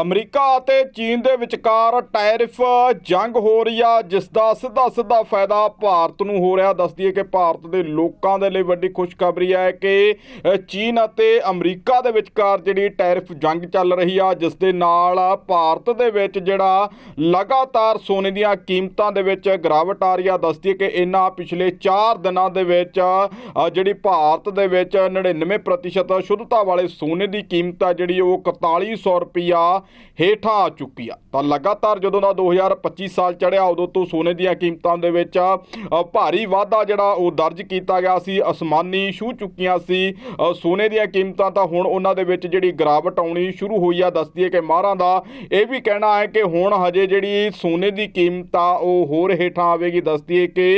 America ਅਤੇ ਚੀਨ ਦੇ ਵਿਚਕਾਰ ਟੈਰਿਫ ਜੰਗ ਹੋ ਰਹੀ ਆ ਜਿਸ ਦਾ ਸਿੱਧਾ ਸਿੱਧਾ ਫਾਇਦਾ ਭਾਰਤ ਨੂੰ ਹੋ ਰਿਹਾ। ਦੱਸਦੀ ਹੈ ਕਿ ਭਾਰਤ ਦੇ ਲੋਕਾਂ ਦੇ ਲਈ ਵੱਡੀ ਖੁਸ਼ਖਬਰੀ ਹੈ ਕਿ ਚੀਨ ਅਤੇ ਅਮਰੀਕਾ ਦੇ ਵਿਚਕਾਰ ਜਿਹੜੀ ਟੈਰਿਫ ਜੰਗ ਚੱਲ ਰਹੀ ਆ ਜਿਸ ਦੇ ਨਾਲ ਭਾਰਤ ਦੇ ਵਿੱਚ ਜਿਹੜਾ ਲਗਾਤਾਰ ਸੋਨੇ ਦੀਆਂ ਕੀਮਤਾਂ ਦੇ ਵਿੱਚ ਗਿਰਾਵਟ ਆ ਰਹੀ ਆ। ਦੱਸਦੀ ਹੈ ਕਿ ਇਹਨਾਂ ਪਿਛਲੇ 4 ਦਿਨਾਂ ਦੇ ਵਿੱਚ ਜਿਹੜੀ ਭਾਰਤ ਦੇ ਵਿੱਚ 99% ਸ਼ੁੱਧਤਾ ਵਾਲੇ ਸੋਨੇ ਦੀ ਕੀਮਤ ਆ, ਜਿਹੜੀ ਉਹ 4100 ਰੁਪਿਆ ਹੇਠਾਂ ਆ ਚੁੱਕੀ ਆ। ਤਾਂ ਲਗਾਤਾਰ ਜਦੋਂ ਦਾ 2025 ਸਾਲ ਚੜਿਆ, ਉਦੋਂ ਤੋਂ ਸੋਨੇ ਦੀਆਂ ਕੀਮਤਾਂ ਦੇ ਵਿੱਚ ਭਾਰੀ ਵਾਧਾ ਜਿਹੜਾ ਉਹ ਦਰਜ ਕੀਤਾ ਗਿਆ ਸੀ, ਅਸਮਾਨੀ ਛੂ ਚੁੱਕੀਆਂ ਸੀ। ਸੋਨੇ ਦੀਆਂ ਕੀਮਤਾਂ ਤਾਂ ਹੁਣ ਉਹਨਾਂ ਦੇ ਵਿੱਚ ਜਿਹੜੀ ਗਿਰਾਵਟ ਆਉਣੀ ਸ਼ੁਰੂ ਹੋਈ ਆ ਦੱਸਦੀ ਹੈ ਕਿ ਮਾਹਰਾਂ ਦਾ ਇਹ ਵੀ ਕਹਿਣਾ ਹੈ ਕਿ ਹੁਣ ਹਜੇ ਜਿਹੜੀ ਸੋਨੇ ਦੀ ਕੀਮਤ ਆ, ਉਹ ਹੋਰ ਹੇਠਾਂ ਆਵੇਗੀ। ਦੱਸਦੀ ਹੈ ਕਿ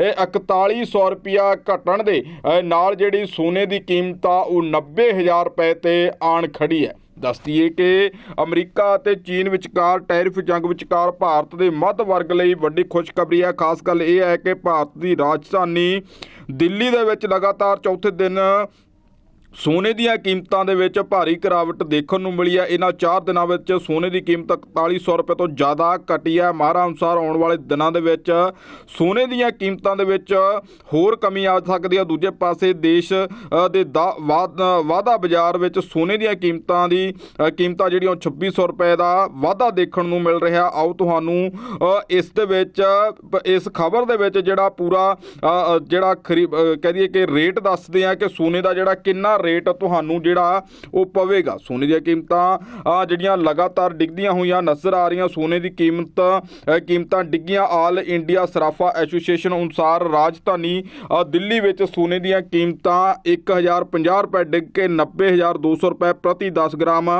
ਇਹ 4100 ਰੁਪਿਆ ਘਟਣ ਦੇ ਨਾਲ ਜਿਹੜੀ ਸੋਨੇ ਦੀ ਕੀਮਤ ਆ, ਉਹ 90000 ਰੁਪਏ ਤੇ ਆਣ ਖੜੀ ਹੈ। ਦੱਸਦੀ ਹੈ ਕਿ ਅਮਰੀਕਾ ਅਤੇ ਚੀਨ ਵਿਚਕਾਰ ਟੈਰਿਫ ਜੰਗ ਵਿਚਕਾਰ ਭਾਰਤ ਦੇ ਮੱਧ ਵਰਗ ਲਈ ਵੱਡੀ ਖੁਸ਼ਖਬਰੀ ਹੈ। ਖਾਸ ਗੱਲ ਇਹ ਹੈ ਕਿ ਭਾਰਤ ਦੀ ਰਾਜਧਾਨੀ ਦਿੱਲੀ ਦੇ ਵਿੱਚ ਲਗਾਤਾਰ ਚੌਥੇ ਦਿਨ ਸੋਨੇ ਦੀਆਂ ਕੀਮਤਾਂ ਦੇ ਵਿੱਚ ਭਾਰੀ ਗਿਰਾਵਟ ਦੇਖਣ ਨੂੰ ਮਿਲੀ ਹੈ। ਇਹਨਾਂ 4 ਦਿਨਾਂ ਵਿੱਚ ਸੋਨੇ ਦੀ ਕੀਮਤ 4100 ਰੁਪਏ ਤੋਂ ਜ਼ਿਆਦਾ ਘਟੀ ਹੈ। ਮਾਹਰਾਂ ਅਨੁਸਾਰ ਆਉਣ ਵਾਲੇ ਦਿਨਾਂ ਦੇ ਵਿੱਚ ਸੋਨੇ ਦੀਆਂ ਕੀਮਤਾਂ ਦੇ ਵਿੱਚ ਹੋਰ ਕਮੀ ਆ ਸਕਦੀ ਹੈ। ਦੂਜੇ ਪਾਸੇ ਦੇਸ਼ ਦੇ ਦਾ- ਵਾਧ- ਵਾਧਾ ਬਾਜ਼ਾਰ ਵਿੱਚ ਸੋਨੇ ਦੀਆਂ ਕੀਮਤਾਂ ਦੀ ਕੀਮਤਾਂ ਜਿਹੜੀਆਂ ਉਹ 2600 ਰੁਪਏ ਦਾ ਵਾਧਾ ਦੇਖਣ ਨੂੰ ਮਿਲ ਰਿਹਾ। ਆਓ ਤੁਹਾਨੂੰ ਇਸ ਦੇ ਵਿੱਚ ਇਸ ਖਬਰ ਦੇ ਵਿੱਚ ਜਿਹੜਾ ਪੂਰਾ ਜਿਹੜਾ ਖਰੀ ਕਹਿ ਦਈਏ ਕਿ ਰੇਟ ਦੱਸਦੇ ਆ ਕਿ ਸੋਨੇ ਦਾ ਜਿਹੜਾ ਕਿੰਨਾ ਰੇਟ ਤੁਹਾਨੂੰ ਜਿਹੜਾ ਉਹ ਪਵੇਗਾ। ਸੋਨੇ ਦੀਆਂ ਕੀਮਤਾਂ, ਆ ਜਿਹੜੀਆਂ ਲਗਾਤਾਰ ਡਿੱਗਦੀਆਂ ਹੋਈਆਂ ਨਜ਼ਰ ਆ ਰਹੀਆਂ, ਸੋਨੇ ਦੀ ਕੀਮਤ ਕੀਮਤਾਂ ਡਿੱਗੀਆਂ। ਆਲ ਇੰਡੀਆ ਸਰਾਫਾ ਐਸੋਸੀਏਸ਼ਨ ਅਨੁਸਾਰ ਰਾਜਧਾਨੀ ਦਿੱਲੀ ਵਿੱਚ ਸੋਨੇ ਦੀਆਂ ਕੀਮਤਾਂ 1050 ਰੁਪਏ ਡਿੱਗ ਕੇ 90200 ਰੁਪਏ ਪ੍ਰਤੀ 10 ਗ੍ਰਾਮ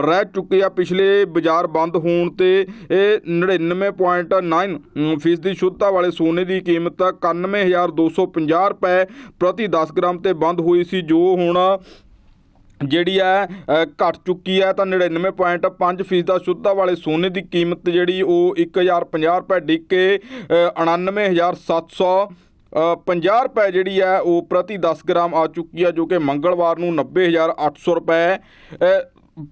ਰਹਿ ਚੁੱਕੀ ਆ। ਪਿਛਲੇ ਬਾਜ਼ਾਰ ਬੰਦ ਹੋਣ ਤੇ ਇਹ 99.9 ਫੀਸਦੀ ਸ਼ੁੱਧਤਾ ਵਾਲੇ ਸੋਨੇ ਦੀ ਕੀਮਤ 91250 ਰੁਪਏ ਪ੍ਰਤੀ 10 ਗ੍ਰਾਮ ਤੇ ਬੰਦ ਹੋਈ ਸੀ, ਜੋ ਹੁਣ ਜਿਹੜੀ ਹੈ ਅ, ਘਟ ਚੁੱਕੀ ਹੈ ਤਾਂ 99.5 ਫੀਸਦ ਦਾ ਸ਼ੁੱਧਤਾ ਵਾਲੇ ਸੋਨੇ ਦੀ ਕੀਮਤ ਜਿਹੜੀ ਉਹ 1050 ਰੁਪਏ ਡਿੱਗ ਕੇ ਅ, 99700 ਅ, 50 ਰੁਪਏ ਜਿਹੜੀ ਹੈ ਉਹ ਪ੍ਰਤੀ 10 ਗ੍ਰਾਮ ਆ ਚੁੱਕੀ ਹੈ ਜੋ ਕਿ ਮੰਗਲਵਾਰ ਨੂੰ 90800 ਰੁਪਏ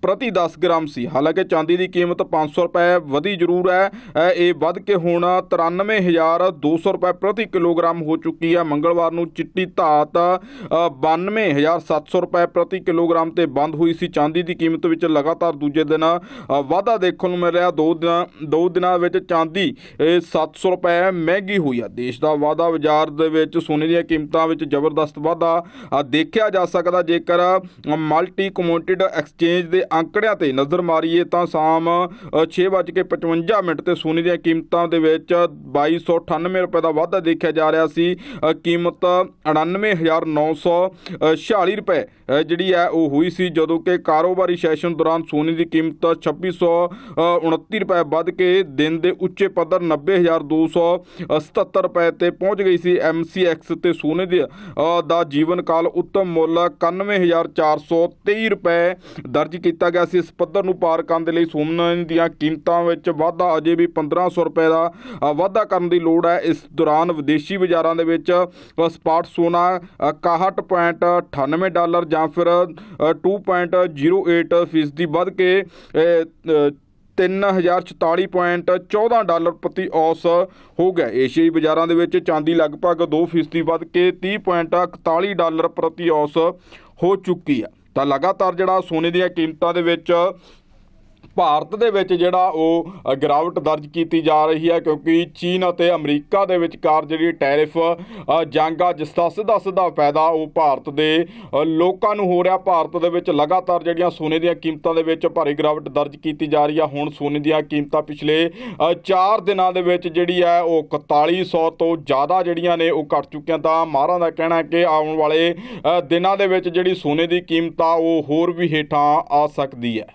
ਪ੍ਰਤੀ 10 ਗ੍ਰਾਮ ਸੀ। ਹਾਲਾਂਕਿ ਚਾਂਦੀ ਦੀ ਕੀਮਤ 500 ਰੁਪਏ ਵਧੀ ਜ਼ਰੂਰ ਹੈ। ਇਹ ਵੱਧ ਕੇ ਹੁਣ 93200 ਰੁਪਏ ਪ੍ਰਤੀ ਕਿਲੋਗ੍ਰਾਮ ਹੋ ਚੁੱਕੀ ਹੈ। ਮੰਗਲਵਾਰ ਨੂੰ ਚਿੱਟੀ ਧਾਤ ਅ, 92700 ਰੁਪਏ ਪ੍ਰਤੀ ਕਿਲੋਗ੍ਰਾਮ ਤੇ ਬੰਦ ਹੋਈ ਸੀ। ਚਾਂਦੀ ਦੀ ਕੀਮਤ ਵਿੱਚ ਲਗਾਤਾਰ ਦੂਜੇ ਦਿਨ ਵਾਧਾ ਦੇਖਣ ਨੂੰ ਮਿਲ ਰਿਹਾ ਦੋ ਦਿਨਾਂ ਦੋ ਦਿਨਾਂ ਵਿੱਚ ਚਾਂਦੀ ਇਹ 700 ਰੁਪਏ ਮਹਿੰਗੀ ਹੋਈ ਆ ਦੇਸ਼ ਦਾ ਵਾਧਾ ਬਾਜ਼ਾਰ ਦੇ ਵਿੱਚ ਸੋਨੇ ਦੀਆਂ ਕੀਮਤਾਂ ਵਿੱਚ ਜ਼ਬਰਦਸਤ ਵਾਧਾ ਦੇਖਿਆ ਜਾ ਸਕਦਾ। ਜੇਕਰ ਮਲਟੀ ਕਮੋਡਿਟੀ ਐਕਸਚੇਂਜ ਦੇ ਅੰਕੜਿਆਂ ਤੇ ਨਜ਼ਰ ਮਾਰੀਏ ਤਾਂ ਸ਼ਾਮ 6:55 ਮਿੰਟ ਤੇ ਸੋਨੇ ਦੀਆਂ ਕੀਮਤਾਂ ਦੇ ਵਿੱਚ 2298 ਰੁਪਏ ਦਾ ਵਾਧਾ ਦੇਖਿਆ ਜਾ ਰਿਹਾ ਸੀ। ਅ, ਕੀਮਤ 98946 ਰੁਪਏ ਜਿਹੜੀ ਹੈ ਉਹ ਹੋਈ ਸੀ ਜਦੋਂ ਕਿ ਕਾਰੋਬਾਰੀ ਸੈਸ਼ਨ ਦੌਰਾਨ ਸੋਨੇ ਦੀ ਕੀਮਤ 2629 ਰੁਪਏ ਵੱਧ ਕੇ ਦਿਨ ਦੇ ਉੱਚੇ ਪੱਧਰ 90277 ਰੁਪਏ ਤੇ ਪਹੁੰਚ ਗਈ ਸੀ। ਐਮਸੀਐਕਸ ਤੇ ਸੋਨੇ ਦੇ ਦਾ ਜੀਵਨ ਕਾਲ ਉੱਤਮ ਮੁੱਲ 91423 ਰੁਪਏ ਦਰਜ ਕੀਤਾ ਗਿਆ ਸੀ। ਇਸ ਪੱਧਰ ਨੂੰ ਪਾਰ ਕਰਨ ਦੇ ਲਈ ਸੋਮਨ ਦੀਆਂ ਕੀਮਤਾਂ ਵਿੱਚ ਵਾਧਾ ਅਜੇ ਵੀ 1500 ਰੁਪਏ ਦਾ ਵਾਧਾ ਕਰਨ ਦੀ ਲੋੜ ਹੈ। ਇਸ ਦੌਰਾਨ ਵਿਦੇਸ਼ੀ ਬਾਜ਼ਾਰਾਂ ਦੇ ਵਿੱਚ ਸਪਾਟ ਸੋਨਾ ਅ, 61.98 ਡਾਲਰ ਜਾਂ ਫਿਰ ਅ, 2.08 ਫੀਸਦੀ ਵੱਧ ਕੇ ਅ, ਅ, 3044.14 ਡਾਲਰ ਪ੍ਰਤੀ ਔਸ ਹੋ ਗਿਆ। ਏਸ਼ੀਆਈ ਬਾਜ਼ਾਰਾਂ ਦੇ ਵਿੱਚ ਚਾਂਦੀ ਲਗਭਗ 2 ਫੀਸਦੀ ਵੱਧ ਕੇ 30.41 ਡਾਲਰ ਪ੍ਰਤੀ ਔਸ ਹੋ ਚੁੱਕੀ ਹੈ। ਤਾਂ ਲਗਾਤਾਰ ਜਿਹੜਾ ਸੋਨੇ ਦੀਆਂ ਕੀਮਤਾਂ ਦੇ ਵਿੱਚ ਭਾਰਤ ਦੇ ਵਿੱਚ ਜਿਹੜਾ ਉਹ ਗਿਰਾਵਟ ਦਰਜ ਕੀਤੀ ਜਾ ਰਹੀ ਹੈ ਕਿਉਂਕਿ ਚੀਨ ਅਤੇ ਅਮਰੀਕਾ ਦੇ ਵਿਚਕਾਰ ਜਿਹੜੀ ਟੈਰਿਫ ਜੰਗ ਆ, ਜਿਸ ਦਾ ਸਿੱਧਾ ਸਿੱਧਾ ਫਾਇਦਾ ਉਹ ਭਾਰਤ ਦੇ ਲੋਕਾਂ ਨੂੰ ਹੋ ਰਿਹਾ। ਭਾਰਤ ਦੇ ਵਿੱਚ ਲਗਾਤਾਰ ਜਿਹੜੀਆਂ ਸੋਨੇ ਦੀਆਂ ਕੀਮਤਾਂ ਦੇ ਵਿੱਚ ਭਾਰੀ ਗਿਰਾਵਟ ਦਰਜ ਕੀਤੀ ਜਾ ਰਹੀ ਆ। ਹੁਣ ਸੋਨੇ ਦੀਆਂ ਕੀਮਤਾਂ ਪਿਛਲੇ 4 ਦਿਨਾਂ ਦੇ ਵਿੱਚ ਜਿਹੜੀ ਹੈ ਉਹ 4100 ਤੋਂ ਜ਼ਿਆਦਾ ਜਿਹੜੀਆਂ ਨੇ ਉਹ ਘਟ ਚੁੱਕੀਆਂ। ਤਾਂ ਮਾਹਰਾਂ ਦਾ ਕਹਿਣਾ ਹੈ ਕਿ ਆਉਣ ਵਾਲੇ ਦਿਨਾਂ ਦੇ ਵਿੱਚ ਜਿਹੜੀ ਸੋਨੇ ਦੀ ਕੀਮਤ ਆ, ਉਹ ਹੋਰ ਵੀ ਹੇਠਾਂ ਆ ਸਕਦੀ ਹੈ।